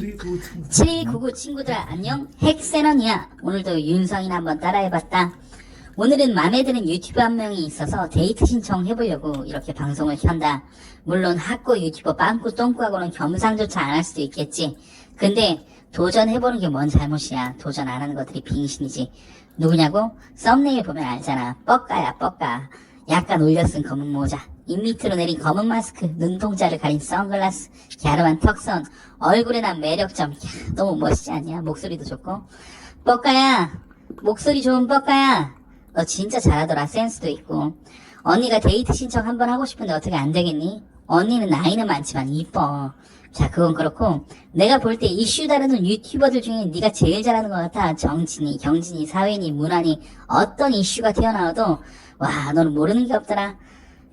7299 친구. 7199 친구들아 안녕. 핵세런이야 오늘도 윤성이나 한번 따라해봤다. 오늘은 맘에 드는 유튜버 한 명이 있어서 데이트 신청해보려고 이렇게 방송을 켠다. 물론 학고 유튜버 빵꾸 똥꾸하고는 겸상조차 안 할 수도 있겠지. 근데 도전해보는 게 뭔 잘못이야. 도전 안 하는 것들이 빙신이지. 누구냐고? 썸네일 보면 알잖아. 뻑가야 뻑가 약간 올려쓴 검은 모자. 입 밑으로 내린 검은 마스크 눈동자를 가린 선글라스 갸름한 턱선 얼굴에 난 매력점. 야, 너무 멋있지 않냐? 목소리도 좋고. 뻑가야 목소리 좋은 뻑가야. 너 진짜 잘하더라 센스도 있고. 언니가 데이트 신청 한번 하고 싶은데 어떻게 안 되겠니? 언니는 나이는 많지만 이뻐 자 그건 그렇고 내가 볼 때 이슈 다루는 유튜버들 중에 네가 제일 잘하는 것 같아 정진이 경진이 사회니 문화니 어떤 이슈가 튀어나와도 와 너는 모르는 게 없더라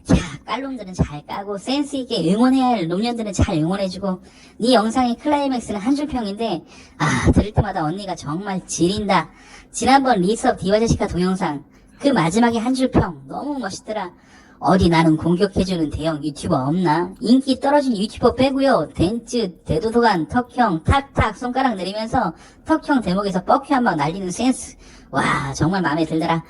자, 깔놈들은 잘 까고 센스 있게 응원해야 할 놈년들은 잘 응원해주고 네 영상의 클라이맥스는 한 줄 평인데 아 들을 때마다 언니가 정말 지린다. 지난번 리스업 디와제시카 동영상 그 마지막에 한 줄 평 너무 멋있더라. 어디 나는 공격해주는 대형 유튜버 없나? 인기 떨어진 유튜버 빼고요. 덴츠, 대도도간, 턱형, 탁탁 손가락 내리면서 턱형 대목에서 뻑큐 한 방 날리는 센스. 와 정말 마음에 들더라.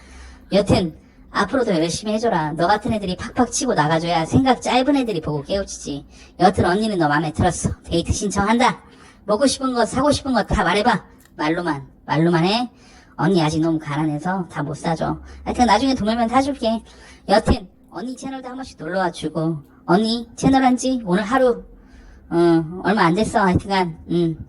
여튼 앞으로도 열심히 해줘라. 너 같은 애들이 팍팍 치고 나가줘야 생각 짧은 애들이 보고 깨우치지. 여튼 언니는 너 마음에 들었어. 데이트 신청한다. 먹고 싶은 거 사고 싶은 거 다 말해봐. 말로만 말로만 해. 언니 아직 너무 가난해서 다 못 사줘. 하여튼 나중에 돈 벌면 사줄게. 여튼 언니 채널도 한 번씩 놀러와 주고 언니 채널 한 지 오늘 하루 어, 얼마 안 됐어. 하여튼간 음.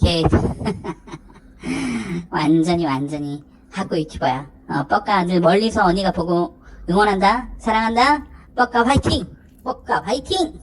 걔 완전히 완전히 학고 유튜버야. 어, 뻑가 늘 멀리서 언니가 보고 응원한다. 사랑한다. 뻑가 화이팅. 뻑가 화이팅.